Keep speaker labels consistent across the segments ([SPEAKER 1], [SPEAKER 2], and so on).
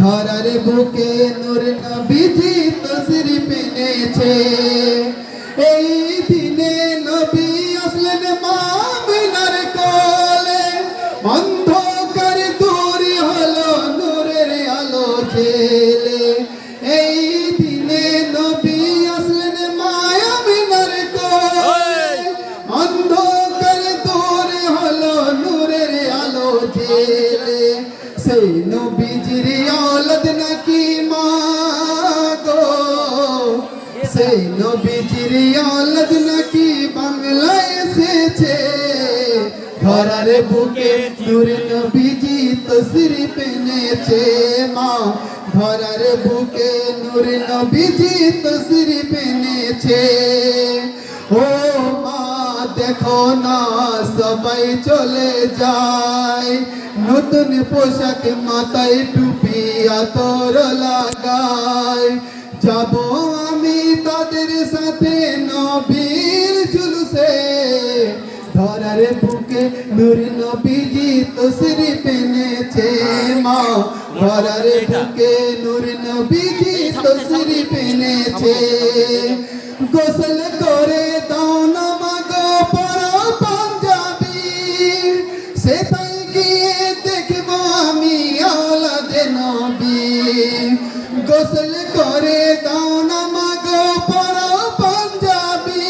[SPEAKER 1] ধরার বুকে নূর নবীজি তসরি পেনেছে। এই দিনে নবীজির আওলাদ নাকি মা গো সেই নবীজির আওলাদ নাকি বাংলায় এসেছে ধরার বুকে নূর নবীজি তসরি পেনেছে মা ধরার বুকে নূর নবীজি তসরি পেনেছে ও দেখো না, সবাই চলে যায়। নতুন পোশাক মাথায় টুপি আতর লাগায় যাব আমি তাদের সাথে নবীর জুলুসে। ধরার বুকে নূর নবীজি তসরি পেনেছে মা। ধরার বুকে নূর নবীজি তসরি পেনেছে। গোসল করে গোসল করে দাও না মাগো পরা পাঞ্জাবি।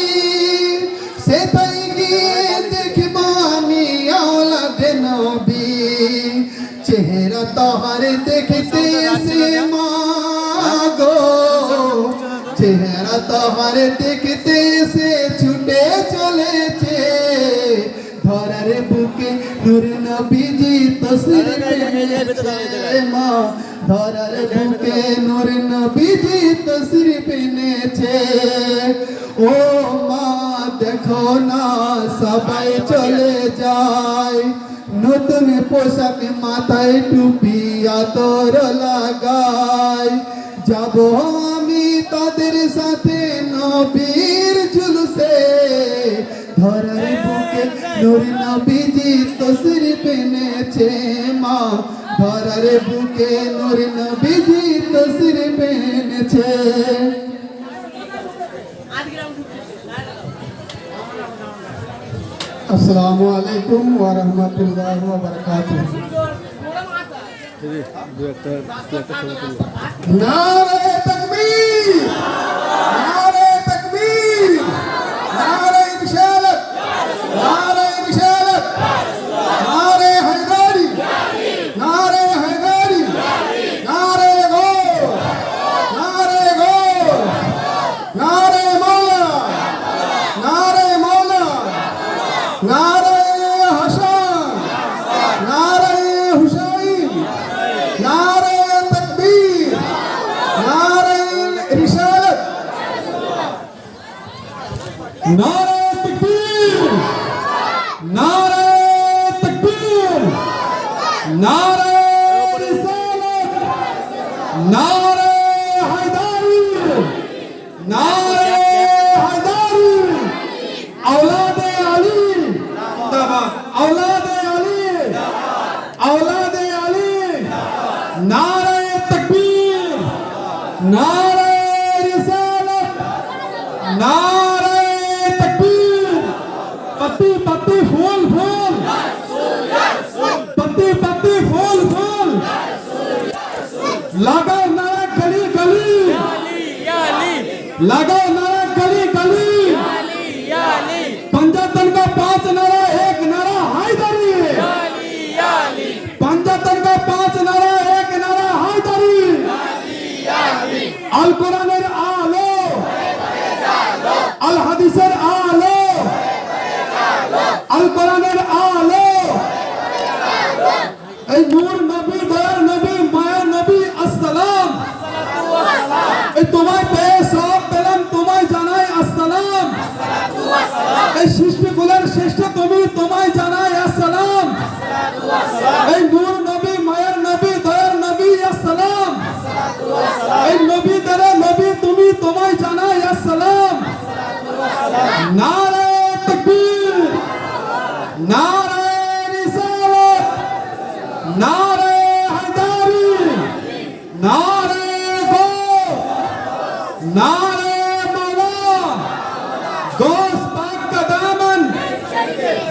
[SPEAKER 1] সে তাই গিয়ে দেখব আমি আলাদে নবী। চেহারা তোহার দেখতে সে মাগো চেহারা তোমার দেখতে সে ধরার বুকে নূর নবীজি তসরির পেনেছে মা ধরার বুকে নূর নবীজি তসরি পেনেছে ও মা দেখো না সবাই চলে যায় নতুন পোশাক মাথায় টুপি আতর লাগায় যাব আমি তাদের সাথে নবীর জুলুসে ধরার বুকে নূর নবীজি তসরি পেনেছে মা ধরার বুকে নূর নবীজি তসরি পেনেছে আসসালামু আলাইকুম ওয়া রাহমাতুল্লাহি ওয়া বারাকাতুহু নারে তাকবীর নারে তাকবীর নারে রিসালাত নারে রিসালাত নারে হায়দারি নারে হায়দারি নারে গো নারে গো নারে মাওলা নারে মাওলা নারে হাসান নারে হুসাইন নারে তকবীর নারে রিসালাত নারে তকবীর নারে তকবীর নারে রিসালাত নারে औलादे अली औलादे अली नारे तकबीर। नारे रिसालत। नारे तकबीर। पत्ती पत्ती फूल फूल। पत्ती पत्ती फूल फूल। लगाओ नारा गली गली। लगाओ আল কোরআনের আলো। এই নূর নবী দয়ার নবী মায়ার নবী, আসসালাম। এই তোমায় পেয়ে সব পেলাম, তোমায় জানাই আসসালাম। এই সৃষ্টিকুলের শ্রেষ্ঠ তুমি তোমায় জানাই আসসালাম। এই নূর নবী, মায়ের নবী দয়ার নবী, আসসালাম। এই নবী নবী তুমি তোমায় জানাই আসসালাম। নারে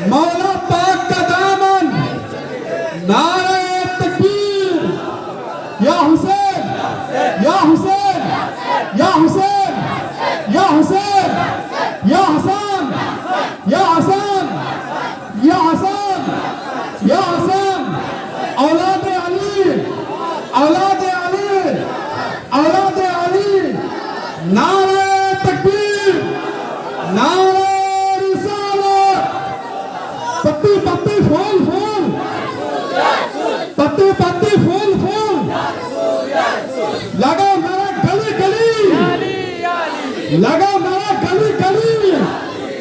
[SPEAKER 2] Mom लगा